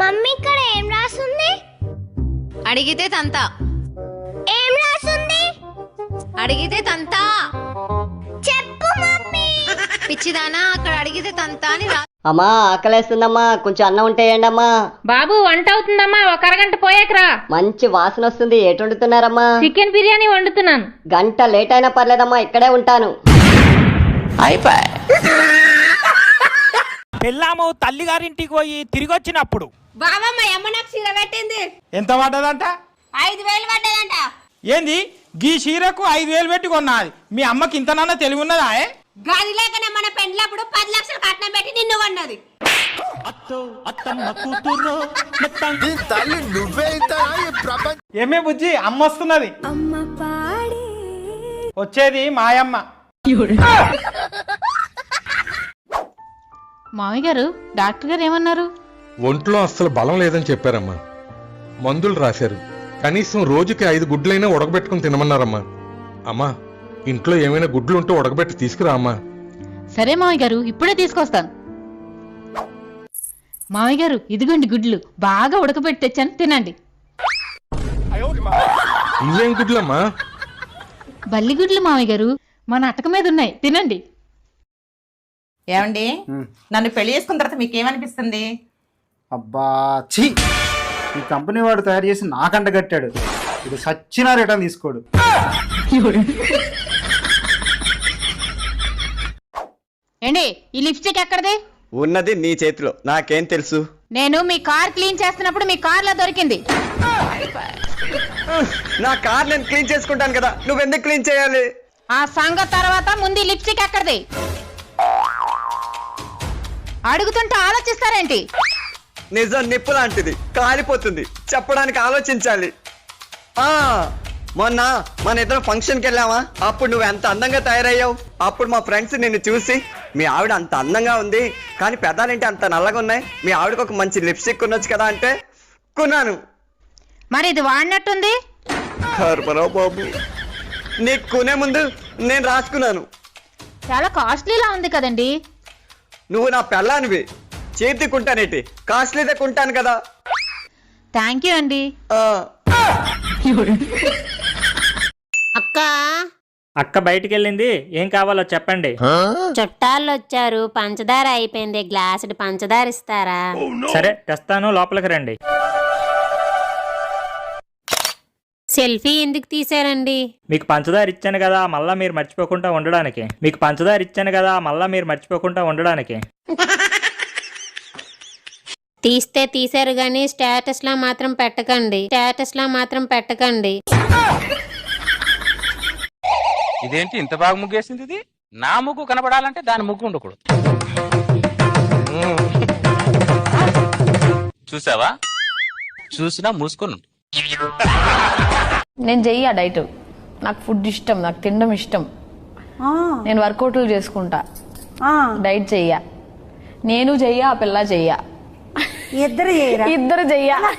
Mummy ఇక్కడ ఏం రాస్తుంది అడిగితే తంత. ఏం రాస్తుంది అడిగితే తంత. చెప్పు మమ్మీ. పిచ్చిదానా అక్కడ అడిగితే తంత అని రా అమ్మా ఆకలేస్తుందమ్మా. కొంచెం అన్నం ఉంటే వేయండి అమ్మా బాబు వంట అవుతుందమ్మా. ఒక అరగంట పోయాకరా మంచి వాసన వస్తుంది. ఎటు వండుతున్నారమ్మా? చికెన్ బిర్యానీ వండుతున్నాను. గంట లేట్ అయినా పర్లేదమ్మా. ఇక్కడే ఉంటాను. పెళ్ళాము తల్లిగారింటికి పోయి తిరిగి వచ్చినప్పుడు బాబమ్మ అమ్మ నాకు చీర పెట్టింది. ఎంత పడ్డదంట? ఐదు వేలు పడ్డదంట. ఏంది? గీ చీరకు ఐదు వేలు పెట్టి కొన్నది. మీ అమ్మకి ఇంతనన్నా తెలివి ఉన్నదా ఏ? గది లేకనే మన పెండ్లప్పుడు పది లక్షలు కట్నం పెట్టి నిన్ను కొన్నది. ఏమే బుజ్జి? అమ్మ వస్తున్నది. వచ్చేది మాయమ్మ. మామయ్య గారు డాక్టర్ గారు ఏమన్నారు? ఒంట్లో అస్సలు బలం లేదని చెప్పారమ్మా. మందులు రాశారు. కనీసం రోజుకి ఐదు గుడ్లైనా ఉడకబెట్టుకుని తినమన్నారమ్మా. అమ్మా ఇంట్లో ఏమైనా గుడ్లు ఉంటే ఉడకబెట్టి తీసుకురా అమ్మా. సరే మామయ్య గారు ఇప్పుడే తీసుకొస్తాను. మామయ్య గారు ఇదిగోండి గుడ్లు. బాగా ఉడకబెట్టి తెచ్చాను. తినండి. ఇవేం గుడ్లమ్మా? బల్లి గుడ్లు మామయ్య గారు మన అటక మీద ఉన్నాయి. తినండి. ఏమండి? నన్ను పెళ్ళి చేసుకున్న తర్వాత మీకు ఏమనిపిస్తుంది అబ్బా ఛీ! ఈ కంపెనీ వాడు తయారు చేసి నాకంట కట్టాడు. ఇది సచ్చినా రిటర్న్ తీసుకోడు. ఏండి ఈ లిప్స్టిక్ ఎక్కడిది? ఉన్నది నీ చేతిలో. నాకేం తెలుసు? నేను మీ కార్ క్లీన్ చేస్తున్నప్పుడు మీ కార్లో దొరికింది. నా కార్ నేను క్లీన్ చేసుకుంటాను కదా. నువ్వెందుకు క్లీన్ చేయాలి? ఆ సంగతి తర్వాత ముందు ఈ లిప్స్టిక్ ఎక్కడిది? అడుగుతుంటే ఆలోచిస్తారేంటి? నిజం నిప్పు లాంటిది. కాలిపోతుంది. చెప్పడానికి ఆలోచించాలి. ఆ మొన్న మన ఇద్దరం ఫంక్షన్కి వెళ్ళామా? అప్పుడు నువ్వు ఎంత అందంగా తయారయ్యావు? అప్పుడు మా ఫ్రెండ్స్ నిన్ను చూసి మీ ఆవిడ అంత అందంగా ఉంది కానీ పెదాలేంటి అంత నల్లగా ఉన్నాయి? మీ ఆవిడకి ఒక మంచి లిప్స్టిక్ కొనొచ్చు కదా అంటే కొన్నాను. మరి ఇది వాడినట్టుంది? బాబు. నీకు కొనే ముందు నేను రాసుకున్నాను. చాలా కాస్ట్లీలా ఉంది కదండి. నువ్వు నా పెళ్ళానివి. చేతి కుంటానేటి. కాస్ట్లీదే కుంటాను కదా. థ్యాంక్ యూ అండి ఆ, అక్క. అక్క బయటికి వెళ్ళింది ఏం కావాలో చెప్పండి. చుట్టాలు వచ్చారు పంచదార అయిపోయింది. గ్లాసుడు పంచదార ఇస్తారా సరే తెస్తాను. లోపలికి రండి. సెల్ఫీ ఎందుకు తీసారండి మీకు పంచదార ఇచ్చాను కదా మళ్ళా మీరు మర్చిపోకుండా ఉండడానికి. మీకు పంచదార ఇచ్చాను కదా మళ్ళా మీరు మర్చిపోకుండా ఉండడానికి. తీస్తే తీసారు గాని స్టేటస్ లా మాత్రం పెట్టకండి. స్టేటస్ లా మాత్రం పెట్టకండి. ఇదేంటి ఇంత బాగా ముగ్గేసింది ఇది? నా ముగ్గు కనపడాలంటే దాని ముగ్గు ఉండకూడదు. చూసావా? చూసినా మూసుకొని ఉండు. నేను చెయ్య డైట్. నాకు ఫుడ్ ఇష్టం నాకు తినడం ఇష్టం. నేను వర్కౌట్లు చేసుకుంటా. డైట్ చెయ్య. నేను చెయ్య ఆ పిల్ల చెయ్య. ఇద్దరు ఇద్దరు చెయ్య.